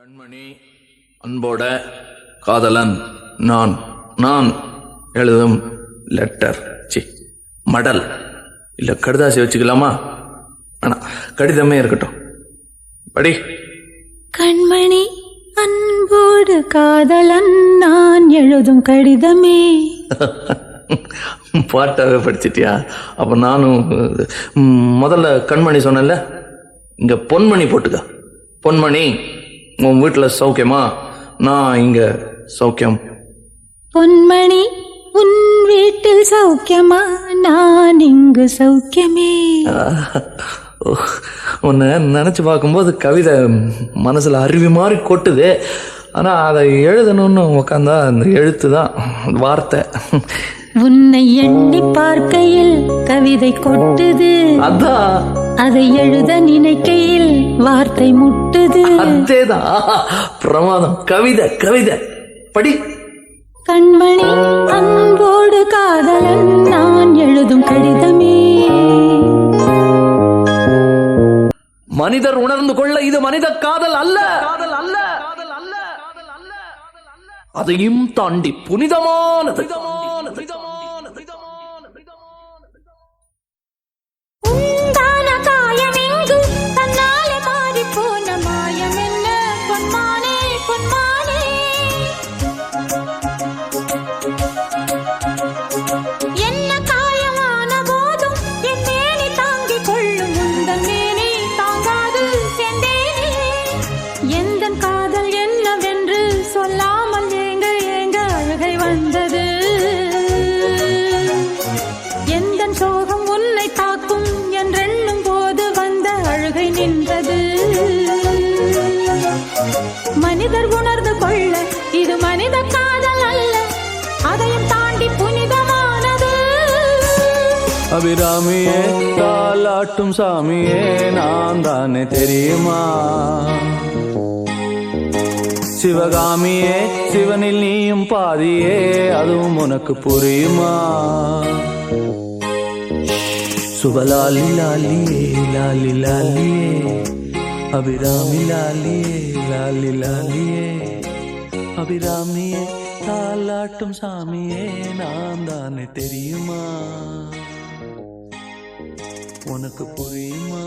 கண்மணி அன்போட காதலன் நான். நான் எழுதும் லெட்டர் சி மடல். இல்ல கடுதாசி வச்சுக்கலாமா? வேணாம் கடிதமே இருக்கட்டும். படி. கண்மணி அன்போடு காதலன் நான் எழுதும் கடிதமே. பாட்டாவே படிச்சிட்டியா? அப்ப நானும் முதல்ல கண்மணி சொன்னேன்ல இங்க பொன்மணி போட்டுக்க. பொன்மணி. உன் வீட்டுல சௌக்கியமா? நான் இங்க சௌக்கியம். பொன்மணி உன் வீட்டில் சௌக்கியமா? நான் இங்கு சௌக்கியமே. உன்னை நினச்சி பார்க்கும்போது கவிதை மனசில் அருவி மாதிரி கொட்டுது. ஆனால் அதை எழுதணும்னு உக்காந்தா அந்த எழுத்து தான் வார்த்தை. உன்னை எண்ணி பார்க்கையில் கவிதை கொட்டுது. அதான். அதை எழுத நினைக்கையில் வார்த்தை முட்டுது. அதேதான். பிரமாதம். கவிதை கவிதை. படி. கண்மணி அன்போடு காதலன் நான் எழுதும் கடிதமே. மனிதர் உணர்ந்து கொள்ள இது மனித காதல் அல்ல. காதல் அல்ல அதையும் தாண்டி புனிதமானது. உண்டான மனிதர் உணர்ந்து கொள்ள இது மனித காதல் அல்ல. அதையும் தாண்டி புனிதமானது. அபிராமியே தாலாட்டும் சாமியே நான் தானே தெரியுமா? சிவகாமியே சிவனில் நீயும் பாதியே அதுவும் உனக்கு புரியுமா? சுபலாலி லாலியே லாலி லாலியே. அபிராமி லாலியே லாலி லாலியே அபிராமியே தாலாட்டும் சாமியே நான் தானே தெரியுமா உனக்கு புரியுமா